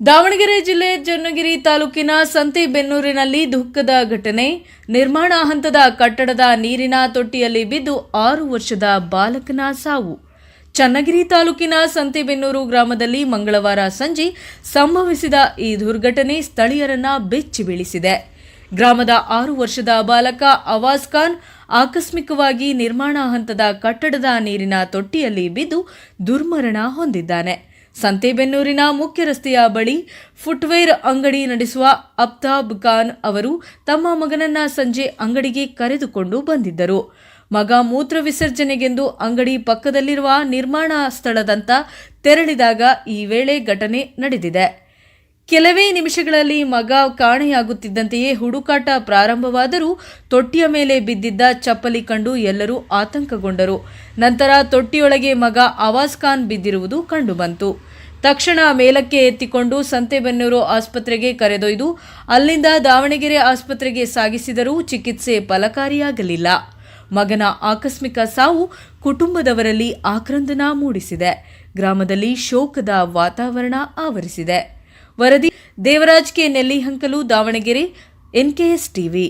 ದಾವಣಗೆರೆ ಜಿಲ್ಲೆ ಚನ್ನಗಿರಿ ತಾಲೂಕಿನ ಸಂತೆಬೆನ್ನೂರಿನಲ್ಲಿ ದುಃಖದ ಘಟನೆ. ನಿರ್ಮಾಣ ಹಂತದ ಕಟ್ಟಡದ ನೀರಿನ ತೊಟ್ಟಿಯಲ್ಲಿ ಬಿದ್ದು ಆರು ವರ್ಷದ ಬಾಲಕನ ಸಾವು. ಚನ್ನಗಿರಿ ತಾಲೂಕಿನ ಸಂತೆಬೆನ್ನೂರು ಗ್ರಾಮದಲ್ಲಿ ಮಂಗಳವಾರ ಸಂಜೆ ಸಂಭವಿಸಿದ ಈ ದುರ್ಘಟನೆ ಸ್ಥಳೀಯರನ್ನ ಬೆಚ್ಚಿ ಬೀಳಿಸಿದೆ. ಗ್ರಾಮದ ಆರು ವರ್ಷದ ಬಾಲಕ ಅವಾಜ್ ಖಾನ್ ಆಕಸ್ಮಿಕವಾಗಿ ನಿರ್ಮಾಣ ಹಂತದ ಕಟ್ಟಡದ ನೀರಿನ ತೊಟ್ಟಿಯಲ್ಲಿ ಬಿದ್ದು ದುರ್ಮರಣ ಹೊಂದಿದ್ದಾನೆ. ಸಂತೆಬೆನ್ನೂರಿನ ಮುಖ್ಯ ರಸ್ತೆಯ ಬಳಿ ಫುಟ್ವೇರ್ ಅಂಗಡಿ ನಡೆಸುವ ಅಫ್ತಾಬ್ ಖಾನ್ ಅವರು ತಮ್ಮ ಮಗನನ್ನ ಸಂಜೆ ಅಂಗಡಿಗೆ ಕರೆದುಕೊಂಡು ಬಂದಿದ್ದರು. ಮಗ ಮೂತ್ರ ವಿಸರ್ಜನೆಗೆಂದು ಅಂಗಡಿ ಪಕ್ಕದಲ್ಲಿರುವ ನಿರ್ಮಾಣ ಸ್ಥಳದಂತ ತೆರಳಿದಾಗ ಈ ವೇಳೆ ಘಟನೆ ನಡೆದಿದೆ. ಕೆಲವೇ ನಿಮಿಷಗಳಲ್ಲಿ ಮಗ ಕಾಣೆಯಾಗುತ್ತಿದ್ದಂತೆಯೇ ಹುಡುಕಾಟ ಪ್ರಾರಂಭವಾದರೂ ತೊಟ್ಟಿಯ ಮೇಲೆ ಬಿದ್ದಿದ್ದ ಚಪ್ಪಲಿ ಕಂಡು ಎಲ್ಲರೂ ಆತಂಕಗೊಂಡರು. ನಂತರ ತೊಟ್ಟಿಯೊಳಗೆ ಮಗ ಆವಾಜ್ ಖಾನ್ ಬಿದ್ದಿರುವುದು ಕಂಡುಬಂತು. ತಕ್ಷಣ ಮೇಲಕ್ಕೆ ಎತ್ತಿಕೊಂಡು ಸಂತೆಬೆನ್ನೂರು ಆಸ್ಪತ್ರೆಗೆ ಕರೆದೊಯ್ದು ಅಲ್ಲಿಂದ ದಾವಣಗೆರೆ ಆಸ್ಪತ್ರೆಗೆ ಸಾಗಿಸಿದರೂ ಚಿಕಿತ್ಸೆ ಫಲಕಾರಿಯಾಗಲಿಲ್ಲ. ಮಗನ ಆಕಸ್ಮಿಕ ಸಾವು ಕುಟುಂಬದವರಲ್ಲಿ ಆಕ್ರಂದನ ಮೂಡಿಸಿದೆ. ಗ್ರಾಮದಲ್ಲಿ ಶೋಕದ ವಾತಾವರಣ ಆವರಿಸಿದೆ. ವರದಿ Devaraj K Nellihankalu Davanagere NKS TV